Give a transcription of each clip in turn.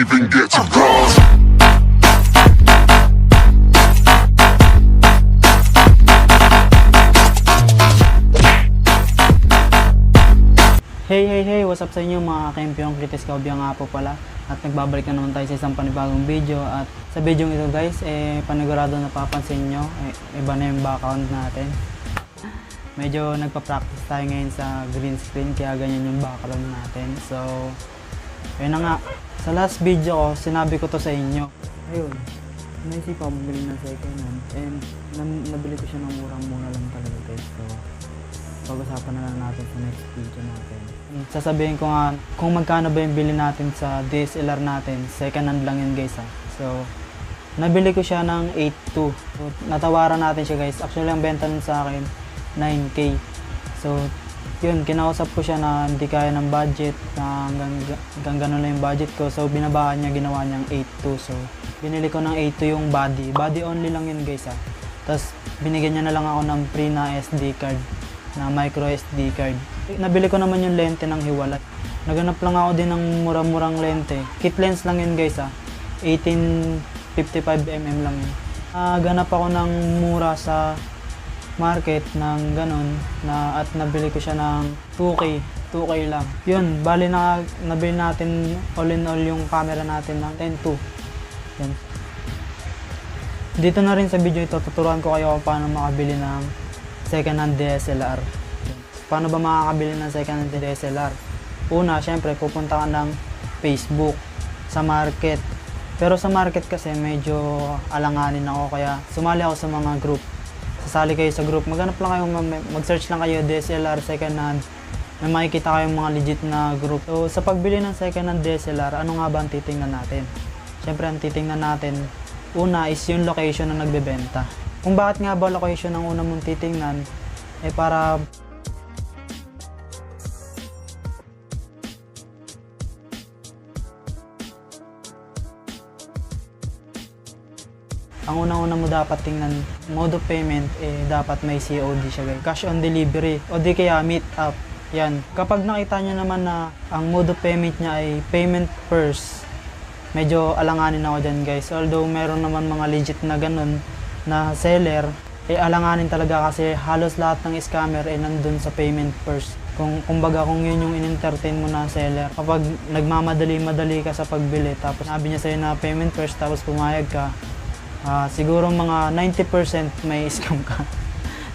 even get to cross. Hey, hey, hey! What's up sa inyo mga kampiyon? Kritis Kaubya nga po pala. At nagbabalik na naman tayo sa isang panibagong video. At sa video ito guys, eh, panigurado napapansin nyo, eh, iba na yung background natin. Medyo nagpa-practice tayo ngayon sa green screen, kaya ganyan yung background natin. So, ayun na nga. Sa last video ko, sinabi ko to sa inyo. Ayun, naisip ako bumili ng second hand. And nan- nabili ko siya ng murang-mura lang talaga guys. So, pag-usapan na lang natin sa next video natin. Sasabihin ko nga kung magkano ba yung bili natin sa DSLR natin. Second hand lang yun guys ha. So, nabili ko siya ng 8.2. So, natawaran natin siya guys. Actually, ang benta nun sa akin, 9K. So, yun, kinausap ko siya na hindi kaya ng budget, na hanggang, ganun lang yung budget ko. So, binabaan niya, ginawa niyang 8.2. So, binili ko ng 8.2 yung body. Body only lang yun guys ha. Tapos, binigyan niya na lang ako ng free na SD card na micro SD card. Nabili ko naman yung lente ng Hiwalay. Naganap lang ako din ng murang-murang lente. Kit lens lang yun guys ah. 1855mm lang yun. Ah, ganap ako ng mura sa market ng ganun na at nabili ko siya ng 2K. 2K lang. Yun, bali na nabili natin all in all yung camera natin ng 10.2. Yan. Dito na rin sa video ito, tuturuan ko kayo paano makabili ng second hand DSLR. Paano ba makakabili ng second hand DSLR? Una, syempre, pupunta ka ng Facebook sa market. Pero sa market kasi medyo alanganin ako kaya sumali ako sa mga group. Sasali kayo sa group. Maghanap lang kayo, mag- mag-search lang kayo DSLR second hand. May makikita kayong mga legit na group. So, sa pagbili ng second hand DSLR, ano nga ba ang titingnan natin? Syempre, ang titingnan natin, una is yung location na nagbebenta. Kung bakit nga ba location ang una mong titingnan, eh para ang unang-una mo dapat tingnan, mode of payment, eh, dapat may COD siya guys. Cash on delivery, o di kaya meet up. Yan. Kapag nakita nyo naman na ang mode of payment niya ay payment first, medyo alanganin ako dyan guys. Although meron naman mga legit na ganun na seller, eh alanganin talaga kasi halos lahat ng scammer ay nandun sa payment first. Kung kumbaga kung yun yung in-entertain mo na seller, kapag nagmamadali-madali ka sa pagbili, tapos sabi niya sa'yo na payment first, tapos pumayag ka, ah, siguro mga 90% may scam ka.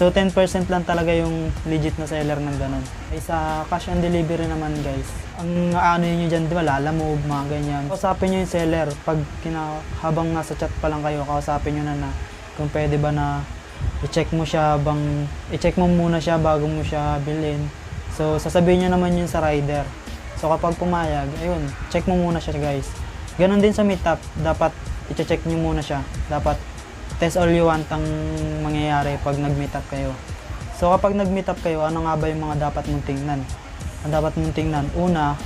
So 10% lang talaga yung legit na seller ng ganun. Ay, sa cash on delivery naman guys, ang ano nyo dyan, di ba, lalamove, mga ganyan. Kausapin nyo yung seller. Pag kina, habang nasa chat pa lang kayo, kausapin nyo na na kung pwede ba na i-check mo siya bang, i-check mo muna siya bago mo siya bilhin. So sasabihin nyo naman yun sa rider. So kapag pumayag, ayun, check mo muna siya guys. Ganon din sa meetup, dapat i-check nyo muna siya. Dapat test all you want ang mangyayari pag nag-meet up kayo. So kapag nag-meet up kayo, ano nga ba yung mga dapat mong tingnan? Ang dapat mong tingnan, una,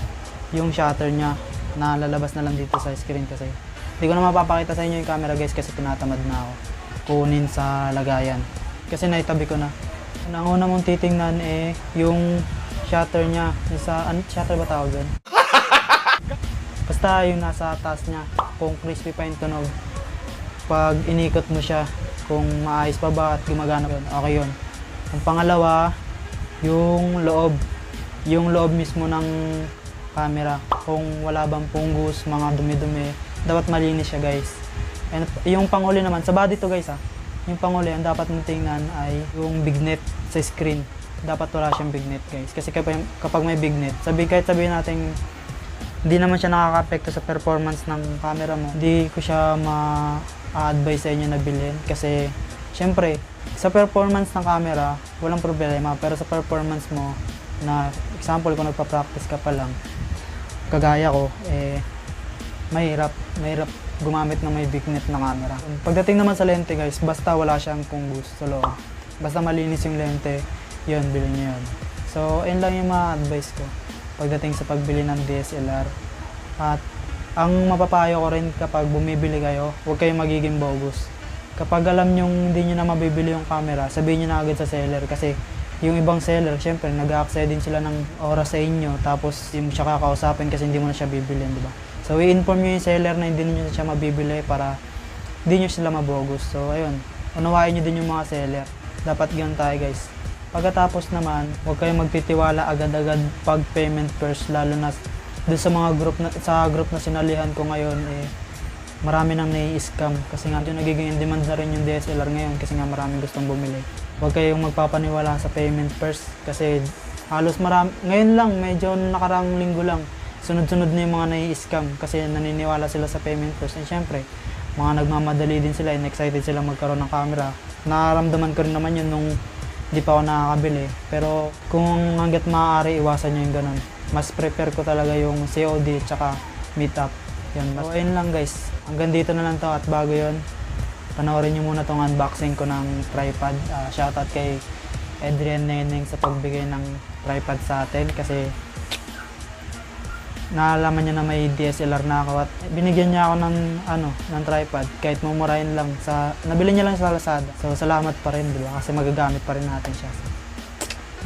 yung shutter niya na lalabas na lang dito sa screen kasi. Hindi ko na mapapakita sa inyo yung camera guys kasi tinatamad na ako kunin sa lagayan. Kasi naitabi ko na. Ang una mong titingnan eh yung shutter niya. Yung sa, ano, shutter ba tawag doon? Basta yung nasa taas niya, kung crispy pa yung tunog, pag inikot mo siya, kung maayos pa ba at gumagana yun, okay yun. Ang pangalawa, yung loob. Yung loob mismo ng camera. Kung wala bang punggus, mga dumi-dumi, dapat malinis siya guys. And yung panghuli naman, sa body to guys ah, yung panghuli, ang dapat mong tingnan ay yung bignet sa screen. Dapat wala siyang bignet guys. Kasi kapag, kapag may bignet, sabi, kahit sabihin natin hindi naman siya nakaka-apekto sa performance ng camera mo. Hindi ko siya ma-advise sa inyo na bilhin kasi syempre sa performance ng camera, walang problema pero sa performance mo na example kung nagpa-practice ka pa lang kagaya ko eh mahirap mahirap gumamit ng may bignet na camera. Pagdating naman sa lente guys, basta wala siyang pungus sa loob. Basta malinis yung lente, yun, bilhin niyo yun. So, ayun lang yung mga advice ko pagdating sa pagbili ng DSLR. At ang mapapayo ko rin kapag bumibili kayo, huwag kayong magiging bogus. Kapag alam nyo hindi nyo na mabibili yung camera, sabihin nyo na agad sa seller kasi yung ibang seller, syempre, nag-access din sila ng oras sa inyo tapos mo siya kakausapin kasi hindi mo na siya bibilin, di ba? So, i-inform nyo yung seller na hindi nyo siya mabibili para hindi nyo sila mabogus. So, ayun. Unawain nyo din yung mga seller. Dapat ganun tayo, guys. Pagkatapos naman, huwag kayong magtitiwala agad-agad pag payment first, lalo na dun sa mga group na, sa group na sinalihan ko ngayon, eh, marami nang nai-scam kasi nga yung nagiging in demand na rin yung DSLR ngayon kasi nga maraming gustong bumili. Huwag kayong magpapaniwala sa payment first kasi halos marami, ngayon lang, medyo nakarang linggo lang, sunod-sunod na yung mga nai-scam kasi naniniwala sila sa payment first. And syempre, mga nagmamadali din sila and excited sila magkaroon ng camera. Nararamdaman ko rin naman yun nung di pa ako nakakabili. Pero kung hanggat maaari, iwasan nyo yung ganun. Mas prepare ko talaga yung COD tsaka meetup. Yun, so, ayun lang guys. Hanggang dito na lang to at bago yun, panoorin nyo muna tong unboxing ko ng tripod. Ah, shoutout kay Adrian Neneng sa pagbigay ng tripod sa atin kasi naalaman niya na may DSLR na ako at binigyan niya ako ng ano ng tripod kahit mumurahin lang sa nabili niya lang sa Lazada. So salamat pa rin, di ba? Kasi magagamit pa rin natin siya. So,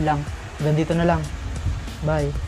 lang. Hanggang na lang. Bye.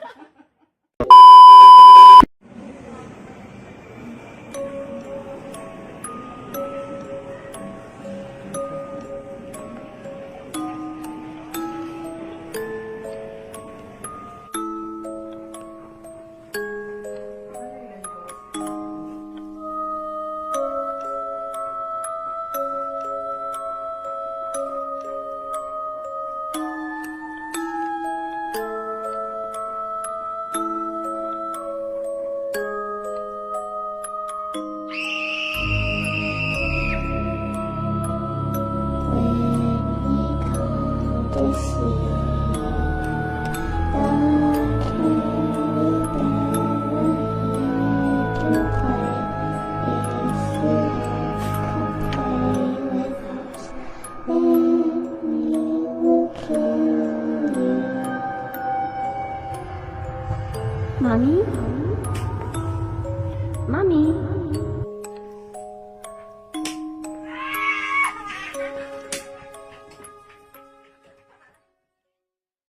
为你唱的戏。